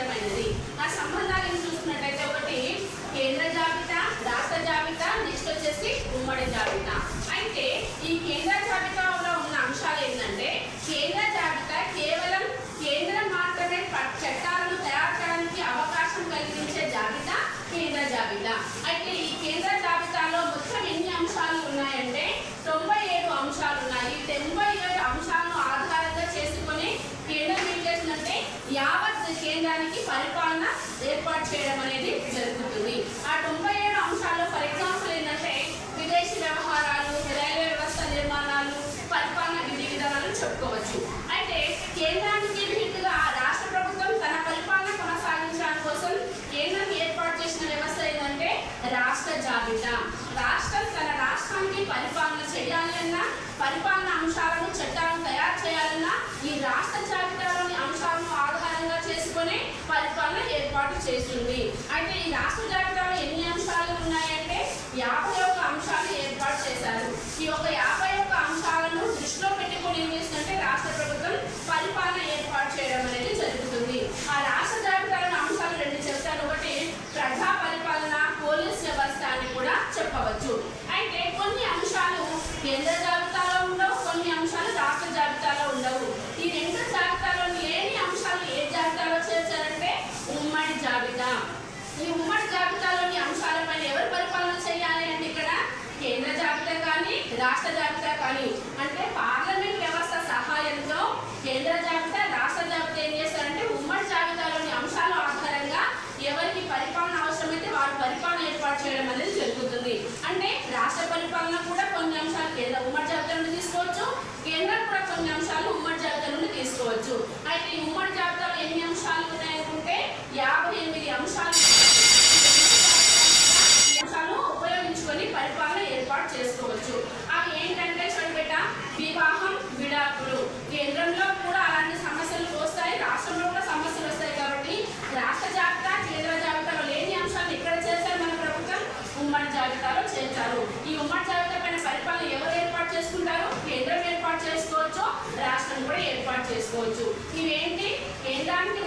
అవసరమైనది ఆ ఏం చూసుకున్నట్లయితే ఒకటి కేంద్ర జాబితా రాష్ట్ర జాబితా నెక్స్ట్ వచ్చేసి ఉమ్మడి జాబితా. జరుగుతుంది ఆ తొంభై ఏడు అంశాల్లో ఫర్ ఎగ్జాంపుల్ ఏంటంటే విదేశీ వ్యవహారాలు రైల్వే వ్యవస్థ నిర్మాణాలు పరిపాలన విధి విధానాలు చెప్పుకోవచ్చు. అయితే కేంద్రానికి భిన్నుగా రాష్ట్ర ప్రభుత్వం తన పరిపాలన కొనసాగించడం కోసం కేంద్రం ఏర్పాటు చేసిన వ్యవస్థ ఏంటంటే రాష్ట్ర జాబితా. రాష్ట్రం తన రాష్ట్రానికి పరిపాలన చేయాలన్నా పరిపాలన అంశాలను చట్టాలను తయారు చేయాలన్నా ఈ రాష్ట్ర జాబితాలోని అంశాలను ఆధారంగా చేసుకునే పరిపాలన ఏర్పాటు చేస్తుంది. అయితే ఈ రాష్ట్ర జాబితాలో ఎన్ని అంశాలు ఉన్నాయంటే యాభై ఒక్క అంశాలు ఏర్పాటు చేశారు ఈ యొక్క యాభై ఒక్క అంశాలను దృష్టిలో పెట్టుకొని ఏం చేసిందంటే రాష్ట్ర ప్రభుత్వం పరిపాలన ఏర్పాటు చేయడం అనేది జరుగుతుంది ఆ రాష్ట్ర జాబితాలోని అంశాలు రెండు చెప్తాను ఒకటి ప్రజా పరిపాలన పోలీస్ వ్యవస్థ అని కూడా చెప్పవచ్చు అయితే కొన్ని అంశాలు కేంద్ర జాబితాలో ఉండవు కొన్ని అంశాలు రాష్ట్ర జాబితాలో ఉండవు ఈ రెండు జాబితాలో లేని అంశాలు ఏ జాబితాలో చేర్చారంటే ఉమ్మడి జాబితా ఈ ఉమ్మడి జాబితాలోని అంశాలపైన ఎవరు పరిపాలన చేయాలి అంటే ఇక్కడ కేంద్ర జాబితా కానీ రాష్ట్ర జాబితా కానీ అంటే పార్లమెంట్ వ్యవస్థ సహాయంతో కేంద్ర జాబితా రాష్ట్ర జాబితా ఏం చేస్తారంటే ఉమ్మడి జాబితాలోని అంశాల ఆధారంగా ఎవరికి పరిపాలన అవసరమైతే వారు పరిపాలన ఏర్పాటు చేయడం అనేది జరుగుతుంది. అంటే రాష్ట్ర పరిపాలన కూడా కొన్ని అంశాలు కేంద్ర ఉమ్మడి జాబితా నుండి తీసుకోవచ్చు కేంద్రం కూడా కొన్ని అంశాలు ఉమ్మడి జాబితా నుండి తీసుకోవచ్చు. ఏర్పాటు చేసుకోవచ్చు రాష్ట్రం కూడా ఏర్పాటు చేసుకోవచ్చు. ఇవేంటి? ఏంటంటే